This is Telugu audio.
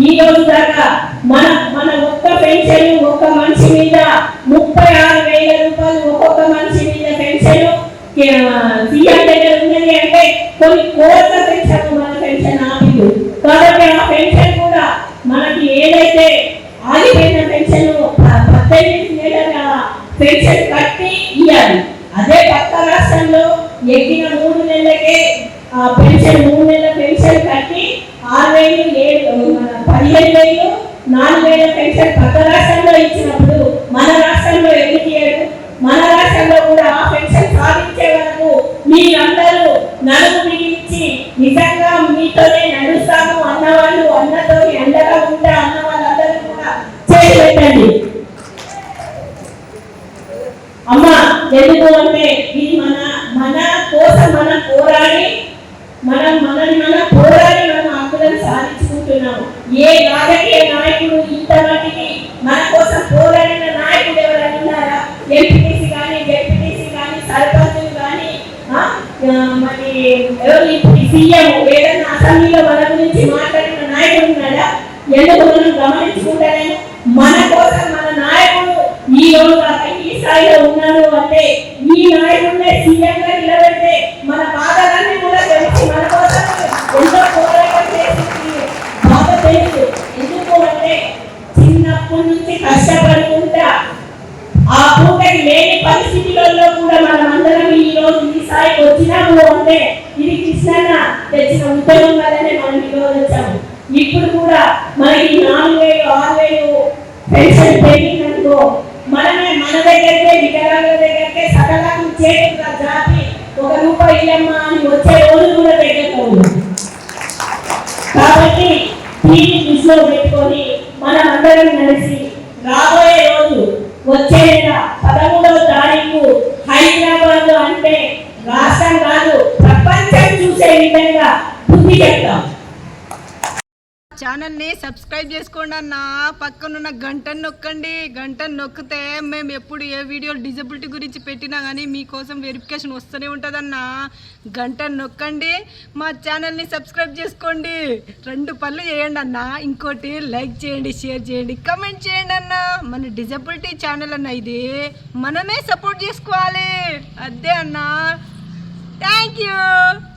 ఈ రోజు దాకా మన మన ఒక్క పెన్షన్ ఒక్క మనిషి మీద ముప్పై ఆరు వేల రూపాయలు ఒక్కొక్క మనిషి మీద పెన్షన్ సీఎం దగ్గర ఉన్నది అంటే కొన్ని కోట్ల పెన్షన్ మన పెన్షన్ ఆపిండు. కాబట్టి ఆ పెన్షన్ కూడా మనకి ఏదైతే ఆగిపోయిన పెన్షన్ పద్దెనిమిది వేల పెన్షన్ కట్టి ఇవ్వాలి అదే పక్క రాష్ట్రంలో ఎక్కిన మూడు నెలలకే ఆ పెన్షన్ మూడు నెలల పెన్షన్ కట్టి ఆరు వేలు ఏడు పదిహేను వేలు నాలుగు వేల పెన్షన్ పక్క రాష్ట్రంలో ఇచ్చినప్పుడు మన రాష్ట్రంలో ఎందుకు ఇయ్యడు మన రాష్ట్రంలో కూడా ఆ పెన్షన్ సాధించే వరకు మీరందరూ నలుగు మిగిలించి నిజంగా మీతోనే నడుస్తాము అన్నవాళ్ళు అన్నతో అండగా ఉంటా అన్న వాళ్ళందరూ కూడా చేసి పెట్టండి. అమ్మ ఎందుకు అంటే రాజకీయ నాయకుడు ఇంతమందికి మన కోసం పోరాడిన నాయకుడు ఎవరైనా ఉన్నారా? ఎంపీటీసీ కానీ జెడ్పీటీసీ కానీ సర్పంచులు కానీ మరి ఎవరు సీఎం ఏదైనా అసెంబ్లీలో మన గురించి మాట్లాడిన నాయకుడు ఉన్నాడా? ఎందుకు మనం గమనించుకుంటానే మన కోసం మన నాయకుడు ఈ రోజు ఈ స్థాయిలో ఉన్నాడు అంటే ఈ నాయకుడు స్థాయికి వచ్చినాము ఇది కృష్ణన్న తెచ్చిన ఉద్యోగం వల్లనే మనం నిరోధించాము ఇప్పుడు కూడా మనకి నాలుగు వేలు ఆరు వేలు పెన్షన్ పెరిగిందనుకో మనమే మన దగ్గరికే వికలాంగుల దగ్గరికే సకలం చేతులుగా జాతి ఒక రూపాయి ఇల్లమ్మా అని వచ్చే రోజు కూడా దగ్గరలో కాబట్టి దీన్ని దృష్టిలో పెట్టుకొని మనం అందరం కలిసి రాబోయే రోజు వచ్చే నెల పదమూడవ తారీఖు హైదరాబాద్ అంటే రాష్ట్ర కాదు ప్రపంచం చూసే విధంగా బుద్ధి చెప్తాం. ఛానల్ని సబ్స్క్రైబ్ చేసుకోండి అన్న. పక్కనున్న గంటను నొక్కండి. గంటను నొక్కితే మేము ఎప్పుడు ఏ వీడియోలు డిజబిలిటీ గురించి పెట్టినా కానీ మీకోసం వెరిఫికేషన్ వస్తూనే ఉంటుందన్న. గంటను నొక్కండి. మా ఛానల్ని సబ్స్క్రైబ్ చేసుకోండి. రెండు పనులు చేయండి అన్న. ఇంకోటి లైక్ చేయండి షేర్ చేయండి కమెంట్ చేయండి అన్న. మన డిజబిలిటీ ఛానల్ అన్న ఇది. మనమే సపోర్ట్ చేసుకోవాలి. అదే అన్నా. Thank you.